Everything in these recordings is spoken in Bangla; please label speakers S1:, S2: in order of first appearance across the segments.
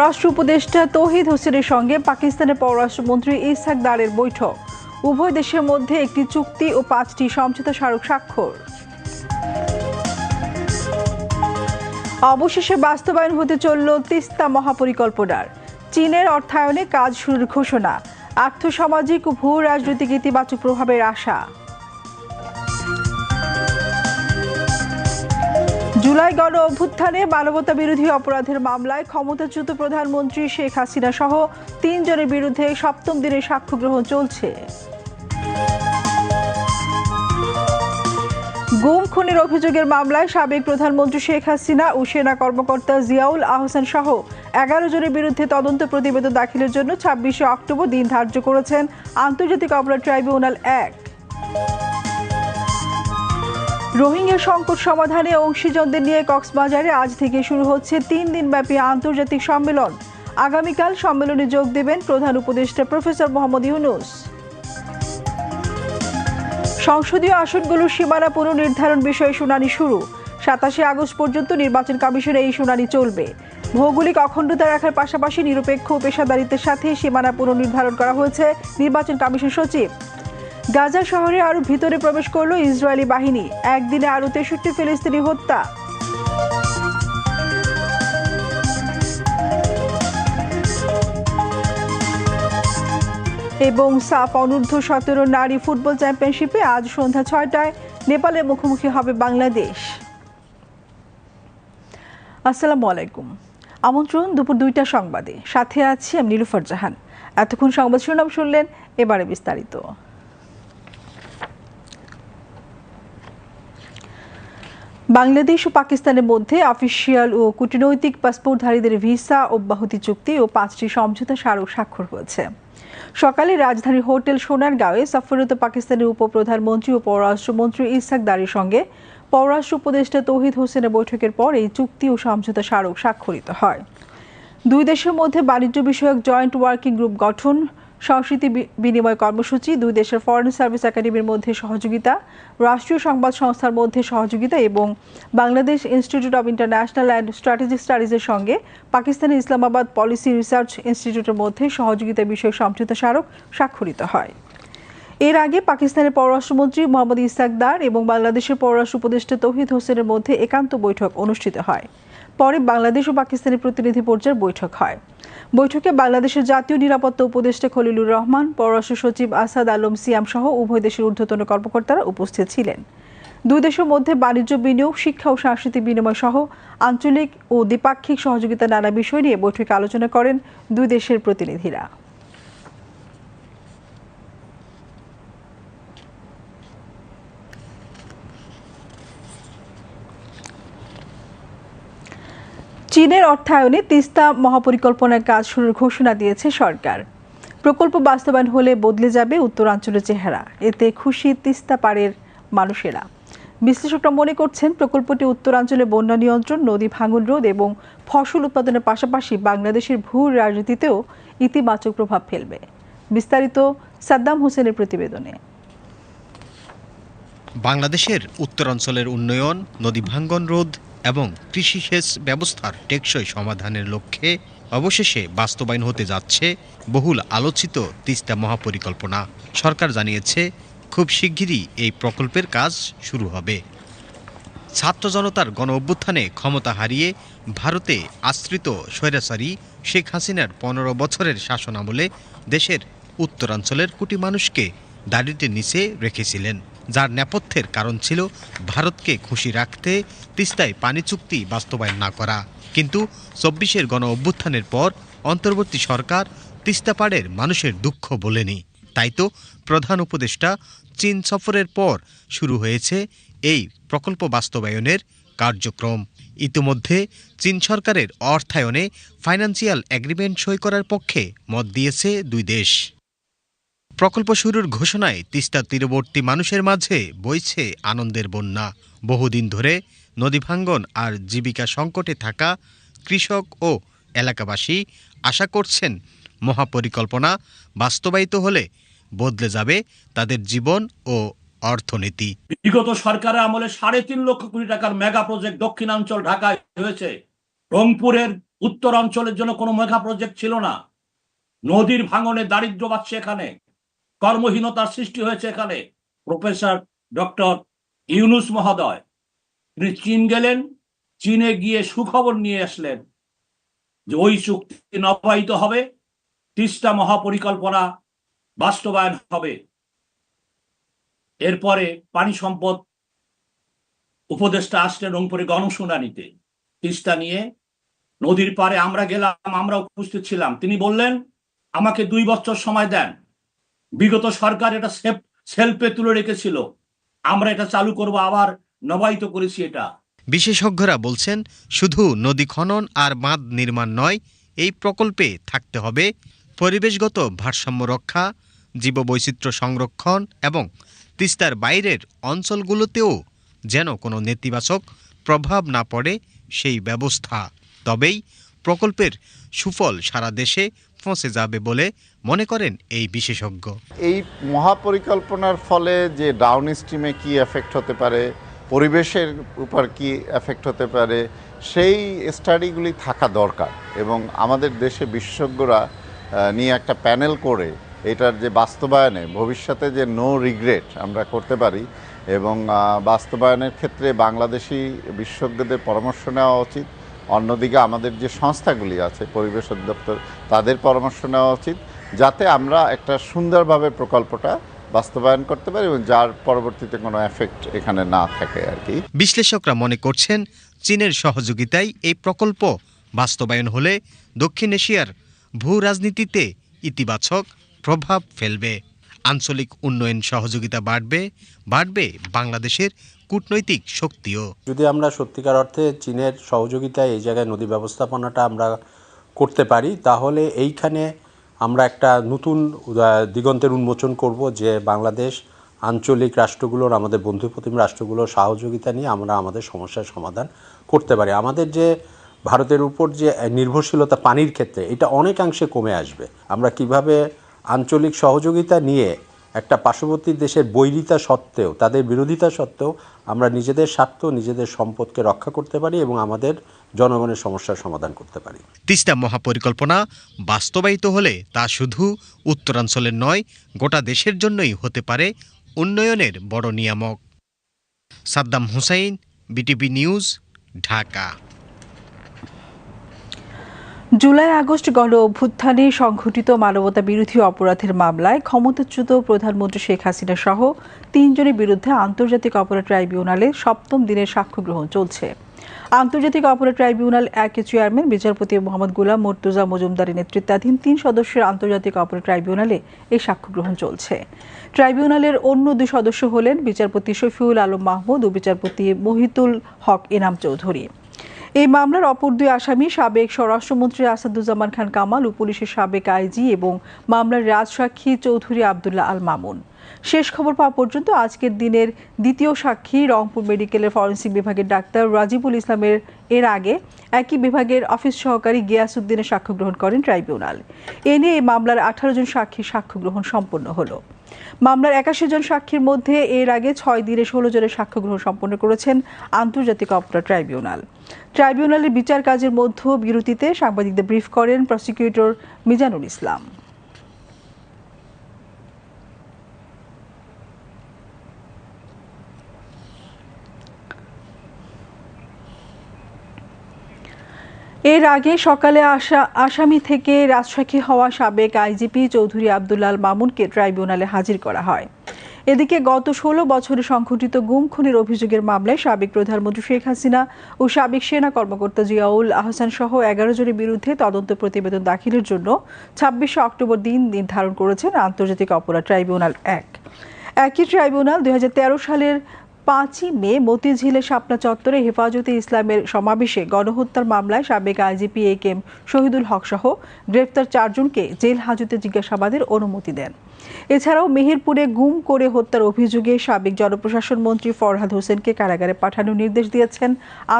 S1: পররাষ্ট্র উপদেষ্টা তৌহিদ হোসেনের সঙ্গে পাকিস্তানের পররাষ্ট্রমন্ত্রী ইসহাক দারের বৈঠক। উভয় দেশের মধ্যে একটি চুক্তি ও পাঁচটি সমঝোতা স্মারক স্বাক্ষর। অবশেষে বাস্তবায়ন হতে চলল তিস্তা মহাপরিকল্পনার। চীনের অর্থায়নে কাজ শুরুর ঘোষণা। আর্থসামাজিক ও ভূ রাজনৈতিক ইতিবাচক প্রভাবের আশা। জুলাই গণ অভ্যুত্থানে মানবতা বিরোধী অপরাধের মামলায় ক্ষমতাচ্যুত প্রধানমন্ত্রী শেখ হাসিনা সহ তিনজনের বিরুদ্ধে সপ্তম দিনের সাক্ষ্য গ্রহণ চলছে। গুম খুনের অভিযোগের মামলায় সাবেক প্রধানমন্ত্রী শেখ হাসিনা ও সেনা কর্মকর্তা জিয়াউল আহসান সহ এগারো জনের বিরুদ্ধে তদন্ত প্রতিবেদন দাখিলের জন্য ছাব্বিশে অক্টোবর দিন ধার্য করেছেন আন্তর্জাতিক অপরাধ ট্রাইব্যুনাল এক। রোহিঙ্গা সংকট সমাধানে অংশীজনদের নিয়ে কক্সবাজারে আজ থেকে শুরু হচ্ছে তিন দিনব্যাপী আন্তর্জাতিক সম্মেলন। আগামীকাল সম্মেলনে যোগ দেবেন প্রধান উপদেষ্টা প্রফেসর মোহাম্মদ ইউনুস। সংসদীয় আসনগুলোর সীমানা পুনর্নির্ধারণ বিষয়ে শুনানি শুরু। সাতাশে আগস্ট পর্যন্ত নির্বাচন কমিশনে এই শুনানি চলবে। ভৌগোলিক অখণ্ডতা রাখার পাশাপাশি নিরপেক্ষ পেশাদারিত্বের সাথে সীমানা পুনর্নির্ধারণ করা হয়েছে নির্বাচন কমিশন সচিব। গাজা শহরে আরও ভিতরে প্রবেশ করল ইসরায়েলি বাহিনী। একদিনে আরও তেষট্টি ফিলিস্তিনি হত্যা। এবং সাফ অনূর্ধ্ব সতেরো নারী ফুটবল চ্যাম্পিয়নশিপে আজ সন্ধ্যা ছয়টায় নেপালের মুখোমুখি হবে বাংলাদেশ। আসসালামু আলাইকুম। আমন্ত্রণ দুপুর দুইটা সংবাদে। সাথে আছি আমি নীলুফার জাহান। এতক্ষণ সংবাদ শিরোনাম শুনলেন, এবারে বিস্তারিত। বাংলাদেশ ও পাকিস্তানের মধ্যে অফিসিয়াল ও কূটনৈতিক পাসপোর্টধারীদের ভিসা অব্যাহতি চুক্তি ও পাঁচটি সমঝোতা স্মারক স্বাক্ষর হয়েছে। সকালে রাজধানীর হোটেল সোনারগাঁওয়ে সফররত পাকিস্তানের উপপ্রধানমন্ত্রী ও পররাষ্ট্রমন্ত্রী ইসহাক দারির সঙ্গে পররাষ্ট্র উপদেষ্টা তৌহিদ হোসেনের বৈঠকের পর এই চুক্তি ও সমঝোতা স্মারক স্বাক্ষরিত হয়। দুই দেশের মধ্যে বাণিজ্য বিষয়ক জয়েন্ট ওয়ার্কিং গ্রুপ গঠন সংস্কৃতি বিনিময় কর্মসূচি, দুই দেশের ফরেন সার্ভিস একাডেমির মধ্যে সহযোগিতা, রাষ্ট্রীয় সংবাদ সংস্থার মধ্যে সহযোগিতা এবং Bangladesh institute of international and strategic স্টাডিজের সঙ্গে পাকিস্তানের ইসলামাবাদ পলিসি রিসার্চ ইনস্টিটিউটের মধ্যে সহযোগিতা বিষয়ক সমঝোতা স্মারক স্বাক্ষরিত হয়। এর আগে পাকিস্তানের পররাষ্ট্রমন্ত্রী মোহাম্মদ ইসাকদার এবং বাংলাদেশের পররাষ্ট্র উপদেষ্টা তৌহিদ হোসেনের মধ্যে একান্ত বৈঠক অনুষ্ঠিত হয়। পরে বাংলাদেশ ও পাকিস্তানের প্রতিনিধি পর্যায়ের বৈঠক হয়। বৈঠকে বাংলাদেশের জাতীয় নিরাপত্তা উপদেষ্টা খলিলুর রহমান, পররাষ্ট্র সচিব আসাদ আলম সিয়াম সহ উভয় দেশের ঊর্ধ্বতন কর্মকর্তারা উপস্থিত ছিলেন। দুই দেশের মধ্যে বাণিজ্য বিনিয়োগ, শিক্ষা ও সাংস্কৃতিক বিনিময় সহ আঞ্চলিক ও দ্বিপাক্ষিক সহযোগিতা নানা বিষয় নিয়ে বৈঠকে আলোচনা করেন দুই দেশের প্রতিনিধিরা। চীনের অর্থায়নে তিস্তা মহাপরিকল্পনার কাজ শুরুর ঘোষণা দিয়েছে সরকার। প্রকল্প বাস্তবায়ন হলে বদলে যাবে উত্তরাঞ্চলের চেহারা। এতে খুশি তিস্তা পাড়ের মানুষেরা। বিশ্লেষকরা মনে করছেন, প্রকল্পটি উত্তরাঞ্চলে বন্যা নিয়ন্ত্রণ, নদী ভাঙন রোধ এবং ফসল উৎপাদনের পাশাপাশি বাংলাদেশের ভূ রাজনীতিতেও ইতিবাচক প্রভাব ফেলবে। বিস্তারিত সাদ্দাম হোসেনের প্রতিবেদনে।
S2: বাংলাদেশের উত্তরাঞ্চলের উন্নয়ন, নদী ভাঙ্গন রোধ এবং কৃষি সেচ ব্যবস্থার টেকসই সমাধানের লক্ষ্যে অবশেষে বাস্তবায়ন হতে যাচ্ছে বহুল আলোচিত তিস্তা মহাপরিকল্পনা। সরকার জানিয়েছে, খুব শিগগিরই এই প্রকল্পের কাজ শুরু হবে। ছাত্র জনতার গণ অভ্যুত্থানে ক্ষমতা হারিয়ে ভারতে আশ্রিত স্বৈরাচারী শেখ হাসিনার পনেরো বছরের শাসনামলে দেশের উত্তরাঞ্চলের কোটি মানুষকে দাড়িতে নিচে রেখেছিলেন। যার নেপথ্যের কারণ ছিল ভারতকে খুশি রাখতে, তিস্তায় পানি চুক্তি বাস্তবায়ন না করা। কিন্তু চব্বিশের গণ অভ্যুত্থানের পর অন্তর্বর্তী সরকার তিস্তা পাড়ের মানুষের দুঃখ বলেনি। তাই তো প্রধান উপদেষ্টা চীন সফরের পর শুরু হয়েছে এই প্রকল্প বাস্তবায়নের কার্যক্রম। ইতিমধ্যে চীন সরকারের অর্থায়নে ফাইন্যান্সিয়াল এগ্রিমেন্ট সই করার পক্ষে মত দিয়েছে দুই দেশ। প্রকল্প শুরুর ঘোষণায় তিস্তার তীরবর্তী মানুষের মাঝে বইছে আনন্দের বন্যা। বহুদিন ধরে নদী ভাঙ্গন আর জীবিকা সংকটে থাকা কৃষক ও এলাকাবাসী আশা করছেন মহাপরিকল্পনা বাস্তবায়িত হলে বদলে যাবে তাদের জীবন ও অর্থনীতি।
S3: বিগত সরকারের আমলে সাড়ে তিন লক্ষ কোটি টাকার মেগা প্রজেক্ট দক্ষিণাঞ্চল ঢাকায় হয়েছে। রংপুরের উত্তর অঞ্চলের জন্য কোনো মেঘা প্রজেক্ট ছিল না। নদীর ভাঙনে দারিদ্র বাড়ছে এখানে। কর্মহীনতার সৃষ্টি হয়েছে এখানে। প্রফেসর ডক্টর ইউনুস মহোদয়, তিনি চীন গেলেন, চীনে গিয়ে সুখবর নিয়ে আসলেন যে ওই চুক্তি নবায়িত হবে, তিস্তা মহাপরিকল্পনা বাস্তবায়ন হবে। এরপরে পানি সম্পদ উপদেষ্টা আসলেন রংপুরে গণশুনানিতে। তিস্তা নিয়ে নদীর পারে আমরা গেলাম, আমরা উপস্থিত ছিলাম। তিনি বললেন, আমাকে দুই বছর সময় দেন। বিগত সরকার এটা সেফ, সেলফে তুলে রেখেছিল। আমরা এটা চালু করব, আবার নবায়িত করেছি এটা।
S2: বিশেষজ্ঞরা বলছেন, শুধু নদী খনন আর বাঁধ নির্মাণ নয়, এই প্রকল্পে থাকতে হবে পরিবেশগত ভারসাম্য রক্ষা, জীববৈচিত্র্য সংরক্ষণ এবং তিস্তার বাইরের অঞ্চলগুলোতেও যেন কোনো নেতিবাচক প্রভাব না পড়ে সেই ব্যবস্থা। তবেই প্রকল্পের সুফল সারা দেশে পৌঁছে যাবে বলে মনে করেন এই বিশেষজ্ঞ।
S4: এই মহাপরিকল্পনার ফলে যে ডাউন স্ট্রিমে কী এফেক্ট হতে পারে, পরিবেশের উপর কি এফেক্ট হতে পারে, সেই স্টাডিগুলি থাকা দরকার। এবং আমাদের দেশে বিশেষজ্ঞরা নিয়ে একটা প্যানেল করে এটার যে বাস্তবায়নে, ভবিষ্যতে যে নো রিগ্রেট আমরা করতে পারি এবং বাস্তবায়নের ক্ষেত্রে বাংলাদেশি বিশেষজ্ঞদের পরামর্শ নেওয়া উচিত। অন্যদিকে আমাদের যে সংস্থাগুলি আছে, পরিবেশ অধিদপ্তর, তাদের পরামর্শ নেওয়া উচিত যাতে আমরা একটা সুন্দরভাবে প্রকল্পটা বাস্তবায়ন করতে পারি এবং যার পরবর্তীতে কোনো এফেক্ট এখানে না থাকে আর কি।
S2: বিশ্লেষকরা মনে করছেন, চীনের সহযোগিতায় এই প্রকল্প বাস্তবায়ন হলে দক্ষিণ এশিয়ার ভূ রাজনীতিতে ইতিবাচক প্রভাব ফেলবে। আঞ্চলিক উন্নয়ন সহযোগিতা বাড়বে বাড়বে বাংলাদেশের কূটনৈতিক শক্তিও।
S5: যদি আমরা সত্যিকার অর্থে চীনের সহযোগিতায় এই জায়গায় নদী ব্যবস্থাপনাটা আমরা করতে পারি, তাহলে এইখানে আমরা একটা নতুন দিগন্তের উন্মোচন করব যে বাংলাদেশ আঞ্চলিক রাষ্ট্রগুলোর, আমাদের বন্ধু প্রতিম রাষ্ট্রগুলোর সহযোগিতা নিয়ে আমরা আমাদের সমস্যার সমাধান করতে পারি। আমাদের যে ভারতের উপর যে নির্ভরশীলতা পানির ক্ষেত্রে, এটা অনেকাংশে কমে আসবে। আমরা কীভাবে আঞ্চলিক সহযোগিতা নিয়ে একটা পার্শ্ববর্তী দেশের বৈরিতা সত্ত্বেও, তাদের বিরোধিতা সত্ত্বেও আমরা নিজেদের স্বার্থ, নিজেদের সম্পদকে রক্ষা করতে পারি এবং আমাদের জনগণের সমস্যার সমাধান করতে পারি।
S2: তিস্তা মহাপরিকল্পনা বাস্তবায়িত হলে তা শুধু উত্তরাঞ্চলের নয়, গোটা দেশের জন্যই হতে পারে উন্নয়নের বড় নিয়ামক। Saddam Hussain, BTV news, Dhaka.
S1: July August গণ অভ্যুত্থানে সংঘটিত মানবতা বিরোধী অপরাধের মামলায় ক্ষমতাচ্যুত প্রধানমন্ত্রী শেখ হাসিনা সহ তিনজনের বিরুদ্ধে আন্তর্জাতিক অপরাধ ট্রাইব্যুনালে সপ্তম দিনের সাক্ষ্য গ্রহণ চলছে। আন্তর্জাতিক অপরাধ ট্রাইব্যুনাল একের চেয়ারম্যান, বিচারপতি মোহাম্মদ গুলাম মর্তুজা মজুমদারের নেতৃত্বাধীন তিন সদস্যের আন্তর্জাতিক অপরাধ ট্রাইব্যুনালে এই সাক্ষ্য গ্রহণ চলছে। ট্রাইব্যুনালের অন্য দুই সদস্য হলেন বিচারপতি শফিউল আলম মাহমুদ ও বিচারপতি মহিতুল হক ইনাম চৌধুরী। এই মামলার অপর দুই আসামি সাবেক স্বরাষ্ট্রমন্ত্রী আসাদুজ্জামান খান কামাল ও পুলিশের সাবেক আইজি এবং মামলার রাজসাক্ষী চৌধুরী আবদুল্লাহ আল মামুন। শেষ খবর পাওয়া পর্যন্ত আজকের দিনের দ্বিতীয় সাক্ষী রংপুর মেডিকেলের ফরেন্সিক বিভাগের ডাক্তার রাজিবুল ইসলামের এর আগে একই বিভাগের অফিস সহকারী গিয়াসুদ্দিনের সাক্ষ্য গ্রহণ করেন ট্রাইব্যুনাল। এ নিয়ে এই মামলার আঠারো জন সাক্ষীর সাক্ষ্য গ্রহণ সম্পন্ন হলো। মামলার একাশি জন সাক্ষীর মধ্যে এর আগে ছয় দিনে ষোলো জনের সাক্ষ্য গ্রহণ সম্পন্ন করেছেন আন্তর্জাতিক অপরাধ ট্রাইব্যুনাল। ট্রাইব্যুনালের বিচার কাজের মধ্য বিরতিতে সাংবাদিকদের ব্রিফ করেন প্রসিকিউটর মিজানুল ইসলাম। এর আগে সকালে আসা আসামি থেকে রাজসাক্ষী হওয়া সাবেক আইজিপি চৌধুরী আবদুল্লাল মামুনকে ট্রাইব্যুনালে হাজির করা হয়। এদিকে গত ষোলো বছরে সংঘটিত গুম, খুনের অভিযোগের মামলায় সাবেক প্রধানমন্ত্রী শেখ হাসিনা ও সাবেক সেনা কর্মকর্তা জিয়াউল আহসান সহ এগারো জনের বিরুদ্ধে তদন্ত প্রতিবেদন দাখিলের জন্য ছাব্বিশে অক্টোবর দিন নির্ধারণ করেছেন আন্তর্জাতিক অপরাধ ট্রাইব্যুনাল এক। একই ট্রাইব্যুনাল দুই হাজার তেরো সালের পাঁচই মে মতিঝিলে শাপনা চত্বরে হেফাজতে ইসলামের সমাবেশে গণহত্যার মামলায় সাবেক আইজিপি এ কেম শহীদুল হক সহ গ্রেপ্তার চারজনকে জেল হাজতে জিজ্ঞাসাবাদের অনুমতি দেন। এছাড়াও মেহেরপুরে গুম করে হত্যার অভিযোগে সাবেক জনপ্রশাসন মন্ত্রী ফরহাদ হোসেনকে কারাগারে পাঠানোর নির্দেশ দিয়েছেন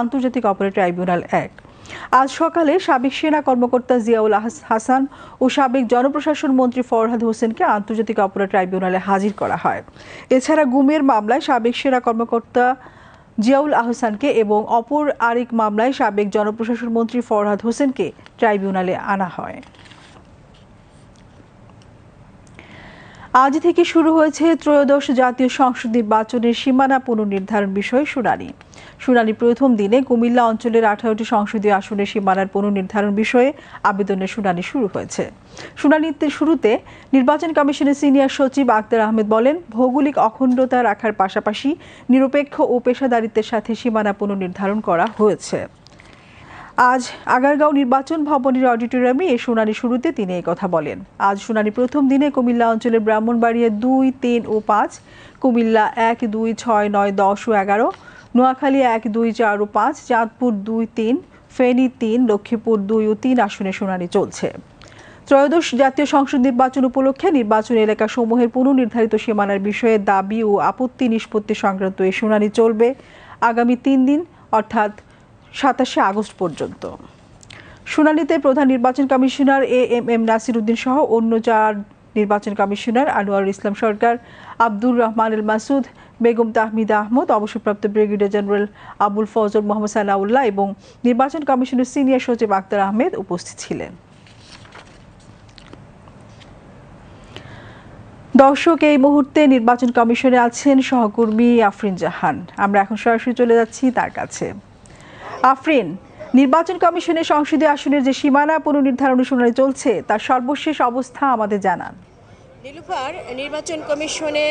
S1: আন্তর্জাতিক অপারেট ট্রাইব্যুনাল এক আজ সকালে সাবেক সেনা কর্মকর্তা জিয়াউল হাসান ও সাবেক জনপ্রশাসন মন্ত্রী ফরহাদ হোসেনকে আন্তর্জাতিক অপরাধ ট্রাইব্যুনালে হাজির করা হয়। এছাড়া গুমের মামলায় সাবেক সেনা কর্মকর্তা জিয়াউল আহসানকে এবং অপর আরেক মামলায় সাবেক জনপ্রশাসন মন্ত্রী ফরহাদ হোসেনকে ট্রাইব্যুনালে আনা হয়। আজ থেকে শুরু হয়েছে ত্রয়োদশ জাতীয় সংসদ নির্বাচনের সীমানা পুনর্নির্ধারণ বিষয়ে শুনানি। শুনানি প্রথম দিনে কুমিল্লা অঞ্চলের আঠারোটি সংসদীয় আসনের সীমানার পুনর্নির্ধারণ বিষয়ে আবেদনের শুনানি শুরু হয়েছে। শুনানিতে শুরুতে নির্বাচন কমিশনের সিনিয়র সচিব আক্তার আহমেদ বলেন, ভৌগোলিক অখণ্ডতা রাখার পাশাপাশি নিরপেক্ষ ও পেশাদারিত্বের সাথে সীমানা পুনর্নির্ধারণ করা হয়েছে। আজ আগারগাঁও নির্বাচন ভবনের অডিটোরিয়ামে এই শুনানি শুরুতে তিনি কথা বলেন। আজ শুনানি প্রথম দিনে কুমিল্লা অঞ্চলের ব্রাহ্মণবাড়িয়া দুই, তিন ও পাঁচ, কুমিল্লা এক, দুই, ছয়, নয়, দশ ও এগারো নোয়াখালী এক, দুই, চার ও পাঁচ, চাঁদপুর দুই, তিন, ফেনী তিন, লক্ষ্মীপুর দুই ও তিন আসনে শুনানি চলছে। ত্রয়োদশ জাতীয় সংসদ নির্বাচন উপলক্ষে নির্বাচন এলাকা সমূহের পুনর্নির্ধারিত সীমানার বিষয়ে দাবি ও আপত্তি নিষ্পত্তি সংক্রান্ত এই শুনানি চলবে আগামী তিন দিন, অর্থাৎ সাতাশে আগস্ট পর্যন্ত। শুনানিতে প্রধান নির্বাচন commissioner A M M Nasir Uddin সহ অন্য চার নির্বাচন কমিশনার আনোয়ার ইসলাম সরকার, আব্দুর রহমান আল মাসুদ বেগম তাহমিদা আহমদ, অবসরপ্রাপ্ত ব্রিগেডিয়ার জেনারেল আবুল ফজল মোহাম্মদ সানাউল্লাহ এবং নির্বাচন কমিশনের সিনিয়র সচিব আক্তার আহমেদ উপস্থিত ছিলেন। দর্শক, এই মুহূর্তে নির্বাচন কমিশনে আছেন সহকর্মী আফরিন জাহান। আমরা এখন সরাসরি চলে যাচ্ছি তার কাছে। আফরিন, নির্বাচন কমিশনের সংসদীয় আসনের যে সীমানা পুনর্নির্ধারণ শুনানি চলছে, তার সর্বশেষ অবস্থা আমাদের জানান।
S6: নীলুফার নির্বাচন কমিশনে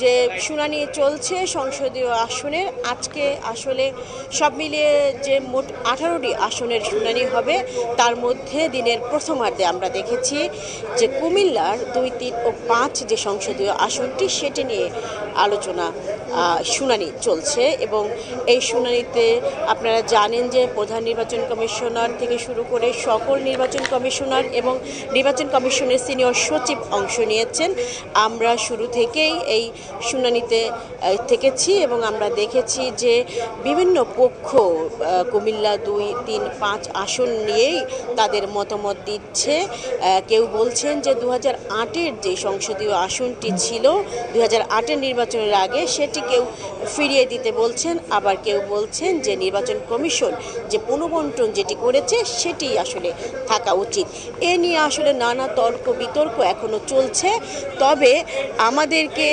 S6: যে শুনানি চলছে সংসদীয় আসনের আজকে আসলে সব মিলিয়ে যে মোট আঠারোটি আসনের শুনানি হবে, তার মধ্যে দিনের প্রথমার্ধে আমরা দেখেছি যে কুমিল্লার দুই, তিন ও পাঁচ যে সংসদীয় আসনটি, সেটি নিয়ে আলোচনা শুনানি চলছে এবং এই শুনানিতে আপনারা জানেন যে প্রধান নির্বাচন কমিশনার থেকে শুরু করে সকল নির্বাচন কমিশনার এবং নির্বাচন কমিশনের সিনিয়র সচিব অংশ নিয়েছেন। আমরা শুরু থেকেই এই শুনানিতে থেকেছি এবং আমরা দেখেছি যে বিভিন্ন পক্ষ কুমিল্লা দুই তিন পাঁচ আসন নিয়েই তাদের মতামত দিচ্ছে। কেউ বলছেন যে দু হাজার যে সংসদীয় আসনটি ছিল দু হাজার নির্বাচনের আগে সেটি কেউ ফিরিয়ে দিতে বলছেন। আবার কেউ বলছেন যে নির্বাচন কমিশন যে পুনবন্টন যেটি করেছে সেটি আসলে থাকা উচিত। এ নিয়ে আসলে নানা তর্ক বিতর্ক এখনও চলছে। তবে আমাদেরকে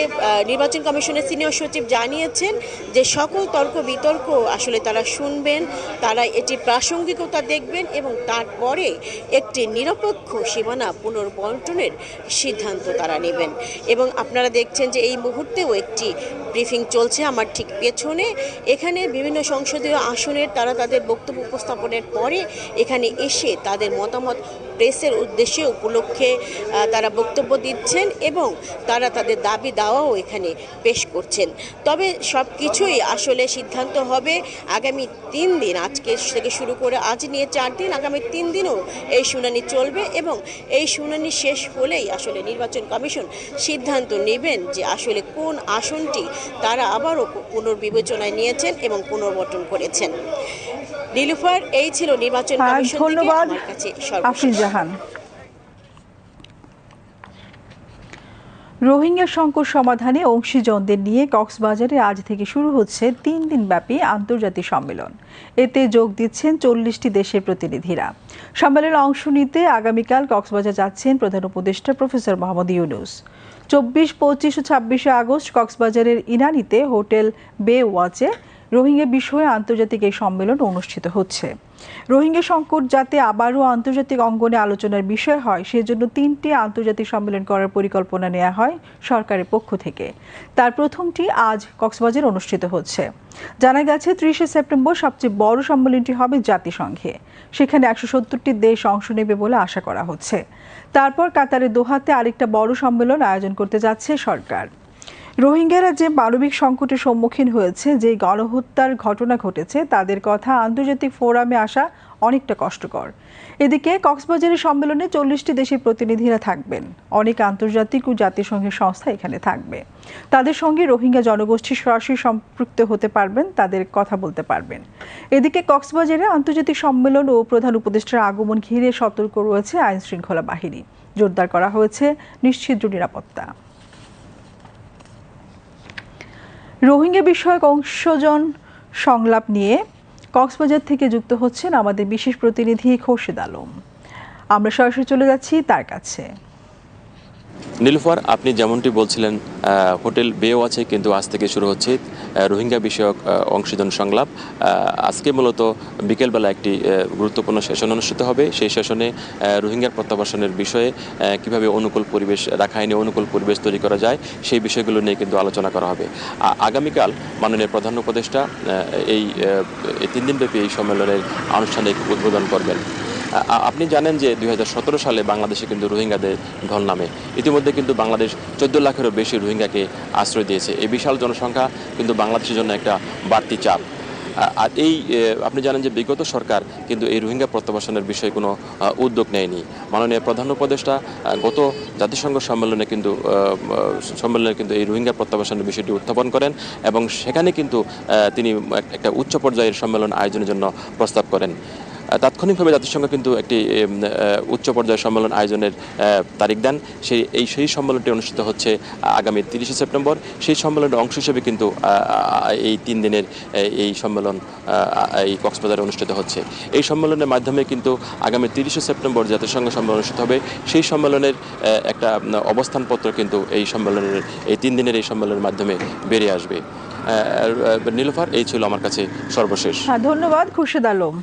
S6: নির্বাচন কমিশনের সিনিয়র সচিব জানিয়েছেন যে সকল তর্ক বিতর্ক আসলে তারা শুনবেন, তারা এটি প্রাসঙ্গিকতা দেখবেন এবং তারপরে একটি নিরপেক্ষ সীমানা পুনর্বন্টনের সিদ্ধান্ত তারা নেবেন। এবং আপনারা দেখছেন যে এই মুহূর্তেও একটি ব্রিফিং চলছে আমার ঠিক পেছনে। এখানে বিভিন্ন সংসদীয় আসনের তারা তাদের বক্তব্য উপস্থাপনের পরে এখানে এসে তাদের মতামত প্রেসের উদ্দেশ্যে উপলক্ষে তারা বক্তব্য দিচ্ছেন এবং তারা তাদের দাবি দাওয়াও এখানে পেশ করছেন। তবে সব কিছুই আসলে সিদ্ধান্ত হবে আগামী তিন দিন। আজকে থেকে শুরু করে আজ নিয়ে চার দিন আগামী তিন দিনও এই শুনানি চলবে এবং এই শুনানি শেষ হলেই আসলে নির্বাচন কমিশন সিদ্ধান্ত নেবেন যে আসলে কোন আসনটি তারা আবারও পুনর্বিবেচনায় নিয়েছেন এবং পুনর্বটন করেছেন। নীলুফার এই ছিল নির্বাচন
S1: হ্যাঁ,
S6: কমিশন থেকে আমার কাছে সর্বশেষ।
S1: জাহান। রোহিঙ্গা সংকট সমাধানে অংশীজনদের নিয়ে কক্সবাজারে আজ থেকে শুরু হচ্ছে তিন দিন ব্যাপী আন্তর্জাতিক সম্মেলন। এতে যোগ দিচ্ছেন চল্লিশটি দেশের প্রতিনিধিরা। সম্মেলনে অংশ নিতে আগামীকাল কক্সবাজার যাচ্ছেন প্রধান উপদেষ্টা প্রফেসর মোহাম্মদ ইউনুস। চব্বিশ, পঁচিশ ও ছাব্বিশে আগস্ট কক্সবাজারের ইনানিতে হোটেল বে ওয়াচে রোহিঙ্গা বিষয়ে আন্তর্জাতিক এই সম্মেলন অনুষ্ঠিত হচ্ছে। রোহিঙ্গা সংকট যাতে আবারও আন্তর্জাতিক অঙ্গনে আলোচনার বিষয় হয়, সেজন্য তিনটি আন্তর্জাতিক সম্মেলন করার পরিকল্পনা নেওয়া হয় সরকারের পক্ষ থেকে। তার প্রথমটি আজ কক্সবাজার অনুষ্ঠিত হচ্ছে। জানা গেছে, ত্রিশে সেপ্টেম্বর সবচেয়ে বড় সম্মেলনটি হবে জাতিসংঘে। সেখানে একশো সত্তরটি দেশ অংশ নেবে বলে আশা করা হচ্ছে। তারপর কাতারের দোহাতে আরেকটা বড় সম্মেলন আয়োজন করতে যাচ্ছে সরকার। রোহিঙ্গারা যে মানবিক সংকটের সম্মুখীন হয়েছে, যে গণহত্যার ঘটনা ঘটেছে, তাদের কথা আন্তর্জাতিক ফোরামে আসা অনেকটা কষ্টকর। এদিকে কক্সবাজারের সম্মেলনে চল্লিশটি দেশের প্রতিনিধিরা থাকবেন। অনেক আন্তর্জাতিক ও জাতিসংঘের সংস্থা এখানে থাকবে। তাদের সঙ্গে রোহিঙ্গা জনগোষ্ঠী সরাসরি সম্পৃক্ত হতে পারবেন, তাদের কথা বলতে পারবেন। এদিকে কক্সবাজারে আন্তর্জাতিক সম্মেলন ও প্রধান উপদেষ্টার আগমন ঘিরে সতর্ক রয়েছে আইনশৃঙ্খলা বাহিনী। জোরদার করা হয়েছে নিশ্চিদ্র নিরাপত্তা। রোহিঙ্গা বিষয়ক অংশজন সংলাপ নিয়ে কক্সবাজার থেকে যুক্ত হচ্ছেন আমাদের বিশেষ প্রতিনিধি খোরশেদ আলম। আমরা সরাসরি চলে যাচ্ছি তার কাছে।
S7: নীলফার আপনি যেমনটি বলছিলেন হোটেল বেও আছে কিন্তু আজ থেকে শুরু হচ্ছে রোহিঙ্গা বিষয়ক আহ, অংশীজন সংলাপ। আজকে মূলত বিকেলবেলা একটি গুরুত্বপূর্ণ সেশন অনুষ্ঠিত হবে। সেই সেশনে রোহিঙ্গার প্রত্যাবাসনের বিষয়ে কীভাবে অনুকূল পরিবেশ রাখাইনে অনুকূল পরিবেশ তৈরি করা যায় সেই বিষয়গুলো নিয়ে কিন্তু আলোচনা করা হবে। আগামীকাল মাননীয় প্রধান উপদেষ্টা এই তিন দিনব্যাপী এই সম্মেলনের আনুষ্ঠানিক উদ্বোধন করবেন। আপনি জানেন যে দু হাজার সতেরো সালে বাংলাদেশে কিন্তু রোহিঙ্গাদের ঢল নামে। ইতিমধ্যে কিন্তু বাংলাদেশ চোদ্দ লাখেরও বেশি রোহিঙ্গাকে আশ্রয় দিয়েছে। এই বিশাল জনসংখ্যা কিন্তু বাংলাদেশের জন্য একটা বাড়তি চাপ। আর এই আপনি জানেন যে বিগত সরকার কিন্তু এই রোহিঙ্গা প্রত্যাবাসনের বিষয়ে কোনো উদ্যোগ নেয়নি। মাননীয় প্রধান উপদেষ্টা গত জাতিসংঘ সম্মেলনে কিন্তু সম্মেলনে কিন্তু এই রোহিঙ্গা প্রত্যাবাসনের বিষয়টি উত্থাপন করেন এবং সেখানে কিন্তু তিনি একটা উচ্চ পর্যায়ের সম্মেলন আয়োজনের জন্য প্রস্তাব করেন। তাৎক্ষণিকভাবে জাতিসংঘ কিন্তু একটি উচ্চ পর্যায়ের সম্মেলন আয়োজনের তারিখ দেন। সেই এই সেই সম্মেলনটি অনুষ্ঠিত হচ্ছে আগামী তিরিশে সেপ্টেম্বর। সেই সম্মেলনের অংশ হিসেবে কিন্তু এই তিন দিনের এই সম্মেলন এই কক্সবাজারে অনুষ্ঠিত হচ্ছে। এই সম্মেলনের মাধ্যমে কিন্তু আগামী তিরিশে সেপ্টেম্বর জাতিসংঘ সম্মেলন অনুষ্ঠিত হবে। সেই সম্মেলনের একটা অবস্থানপত্র কিন্তু এই সম্মেলনের এই তিন দিনের এই সম্মেলনের মাধ্যমে বেরিয়ে আসবে। আহ, এই ছিল আমার কাছে সর্বশেষ।
S1: হ্যাঁ ধন্যবাদ খুরশেদ আলম।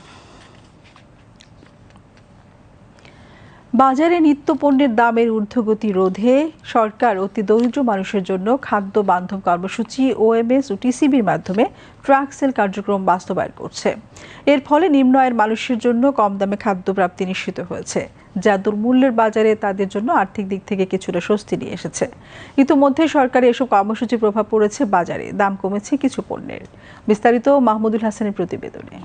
S1: বাজারে নিত্য পণ্যের দামের ঊর্ধ্বগতি রোধে সরকার অতি দরিদ্র মানুষের জন্য খাদ্য বান্ধব কর্মসূচি, ওএমএস ও টিসিবির মাধ্যমে ট্রাক সেল কার্যক্রম বাস্তবায়ন করছে। এর ফলে নিম্ন আয়ের মানুষের জন্য কম দামে খাদ্য প্রাপ্তি নিশ্চিত হয়েছে, যা দুর্মূল্যের বাজারে তাদের জন্য আর্থিক দিক থেকে কিছুটা স্বস্তি নিয়ে এসেছে। ইতিমধ্যে সরকারের এসব কর্মসূচির প্রভাব পড়েছে বাজারে, দাম কমেছে কিছু পণ্যের। বিস্তারিত মাহমুদুল হাসানের প্রতিবেদনে।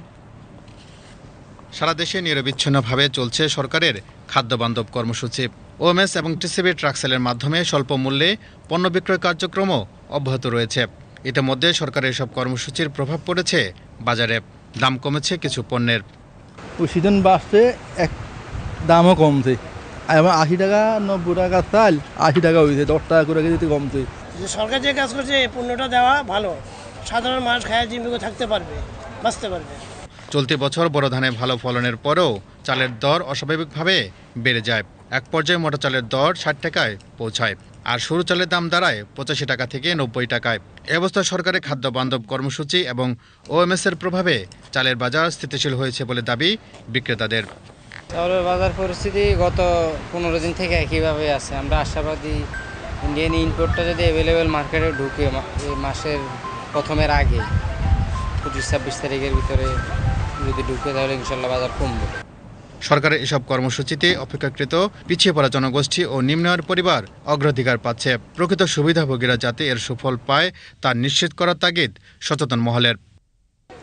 S6: সারা দেশে নিরবিচ্ছিন্নভাবে চলছে সরকারের খাদ্যবান্ধব কর্মসূচি। ওএমএস এবং টিসিবি ট্রাকসেলের মাধ্যমে স্বল্প মূল্যে পণ্য বিক্রয় কার্যক্রমও অব্যাহত রয়েছে। ইতিমধ্যে সরকারের এসব কর্মসূচির প্রভাব পড়েছে বাজারে। দাম কমেছে কিছু পণ্যের।
S8: সিজন বাড়ছে এক দামও কমছে। এবং আশি টাকা নব্বই টাকা চাল আশি টাকা হয়েছে দশ টাকা করে কেজিতে কমছে।
S9: যে সরকার যে কাজ করছে এই পণ্যটা দেওয়া ভালো। সাধারণ মানুষ খায় জীবিকা থাকতে পারবে বাঁচতে পারবে।
S6: চলতি বছর বড় ধানে ভালো ফলনের পরেও চালের দর অস্বাভাবিকভাবে বেড়ে যায়। এক পর্যায়ে মোটা চালের দর ষাট টাকায় পৌঁছায় আর সরু চালের দাম দাঁড়ায় পঁচাশি টাকা থেকে নব্বই টাকায়। এ সরকারের খাদ্য বান্ধব কর্মসূচি এবং ওএমএস এর প্রভাবে চালের বাজার স্থিতিশীল হয়েছে বলে দাবি বিক্রেতাদের।
S10: চাউলের বাজার পরিস্থিতি গত পনেরো দিন থেকে একইভাবে আছে। আমরা আশাবাদী ইন্ডিয়ান ইনপোর্টটা যদি অ্যাভেলেবেল মার্কেটে ঢুকে মাসের প্রথমের আগে পঁচিশ ছাব্বিশ তারিখের ভিতরে যদি ঢুকে তাহলে ইনশাল্লাহ বাজার কমবে।
S6: সরকারের এসব কর্মসূচিতে অপেক্ষাকৃত পিছিয়ে পড়া জনগোষ্ঠী ও নিম্ন আয়ের পরিবার অগ্রাধিকার পাচ্ছে। প্রকৃত সুবিধাভোগীরা যাতে এর সুফল পায় তা নিশ্চিত করার তাগিদ সচেতন মহলের।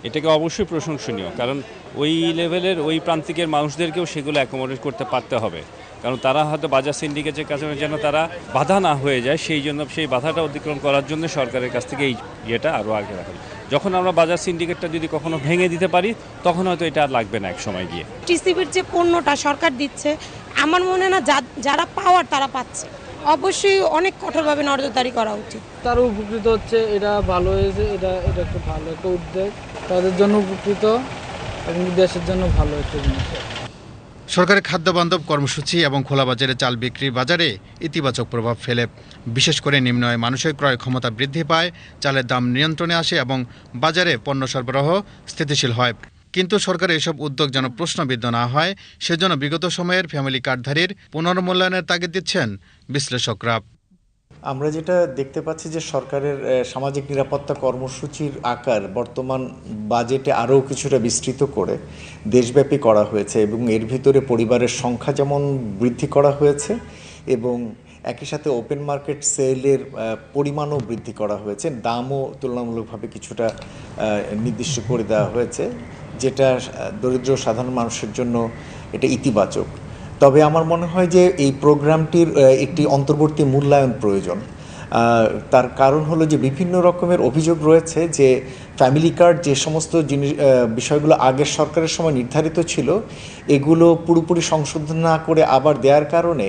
S11: এটাকে অবশ্যই প্রশংসনীয় কারণ ওই লেভেলের ওই প্রান্তিকের মানুষদেরকেও সেগুলো অ্যাকোমোডেট করতে পারতে হবে। কারণ তারা হয়তো বাজার সিন্ডিকেটের কাছে যেন তারা বাধা না হয়ে যায় সেই জন্য সেই বাধাটা অতিক্রম করার জন্য সরকারের কাছ থেকে এই ইয়েটা আরও আগে রাখা যখন আমরা বাজার সিন্ডিকেটটা যদি কখনো ভেঙে দিতে পারি তখন হয়তো এটা আর লাগবে না এক সময় গিয়ে।
S12: টিসিবির যে পণ্যটা সরকার দিচ্ছে আমার মনে না যারা পাওয়ার তারা পাচ্ছে। অবশ্যই অনেক কঠোরভাবে নজরদারি করা উচিত।
S8: তারা উপকৃত হচ্ছে এটা ভালো হয়েছে এটা এটা একটা ভালো একটা উদ্যোগ। তাদের জন্য উপকৃত এবং দেশের জন্য ভালো একটা জিনিস।
S6: সরকারের খাদ্য বান্ধব কর্মসূচি এবং খোলা বাজারে চাল বিক্রির বাজারে ইতিবাচক প্রভাব ফেলে। বিশেষ করে নিম্ন আয় মানুষের ক্রয় ক্ষমতা বৃদ্ধি পায়, চালের দাম নিয়ন্ত্রণে আসে এবং বাজারে পণ্য সরবরাহ স্থিতিশীল হয়। কিন্তু সরকারের এসব উদ্যোগ যেন প্রশ্নবিদ্ধ না হয়, সেজন্য বিগত সময়ের ফ্যামিলি কার্ডধারীর পুনর্মূল্যায়নের তাগিদ দিচ্ছেন বিশ্লেষকরা।
S13: আমরা যেটা দেখতে পাচ্ছি যে সরকারের সামাজিক নিরাপত্তা কর্মসূচির আকার বর্তমান বাজেটে আরও কিছুটা বিস্তৃত করে দেশব্যাপী করা হয়েছে এবং এর ভিতরে পরিবারের সংখ্যা যেমন বৃদ্ধি করা হয়েছে এবং একই সাথে ওপেন মার্কেট সেলের পরিমাণও বৃদ্ধি করা হয়েছে। দামও তুলনামূলকভাবে কিছুটা নির্দিষ্ট করে দেওয়া হয়েছে, যেটা দরিদ্র সাধারণ মানুষের জন্য এটা ইতিবাচক। তবে আমার মনে হয় যে এই প্রোগ্রামটির একটি অন্তর্বর্তী মূল্যায়ন প্রয়োজন। তার কারণ হলো যে বিভিন্ন রকমের অভিযোগ রয়েছে যে ফ্যামিলি কার্ড যে সমস্ত জিনিস বিষয়গুলো আগের সরকারের সময় নির্ধারিত ছিল, এগুলো পুরোপুরি সংশোধন না করে আবার দেওয়ার কারণে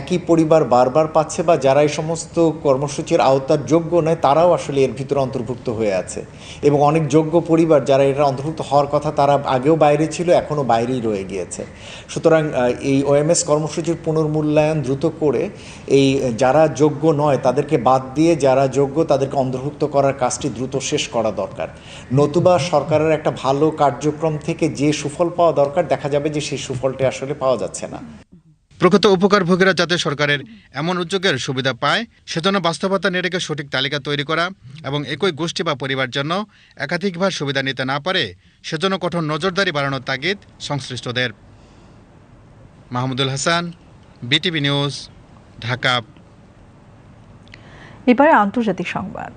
S13: একই পরিবার বারবার পাচ্ছে বা যারা এই সমস্ত কর্মসূচির আওতার যোগ্য নয়, তারাও আসলে এর ভিতরে অন্তর্ভুক্ত হয়ে আছে। এবং অনেক যোগ্য পরিবার যারা এটা অন্তর্ভুক্ত হওয়ার কথা, তারা আগেও বাইরে ছিল, এখনও বাইরেই রয়ে গিয়েছে। সুতরাং এই ওএমএস কর্মসূচির পুনর্মূল্যায়ন দ্রুত করে এই যারা যোগ্য নয়, তাদেরকে বাদ দিয়ে যারা যোগ্য, তাদেরকে অন্তর্ভুক্ত করার কাজটি দ্রুত শেষ করা দরকার। নতুবা সরকারের একটা ভালো কার্যক্রম থেকে যে সুফল পাওয়া দরকার দেখা যাবে যে সেই সুফলটি আসলে পাওয়া যাচ্ছে না।
S6: প্রকৃত উপকারভোগীরা যাতে সরকারের এমন উদ্যোগের সুবিধা পায় সেজন্য বাস্তবতা নিরেখে সঠিক তালিকা তৈরি করা এবং একই গোষ্ঠী বা পরিবার জন্য একাধিকবার সুবিধা নিতে না পারে সেজন্য কঠোর নজরদারি বাড়ানোর তাগিদ সংশ্লিষ্টদের। Mahmudul Hasan BTV news Dhaka.
S1: এবারে আন্তর্জাতিক সংবাদ।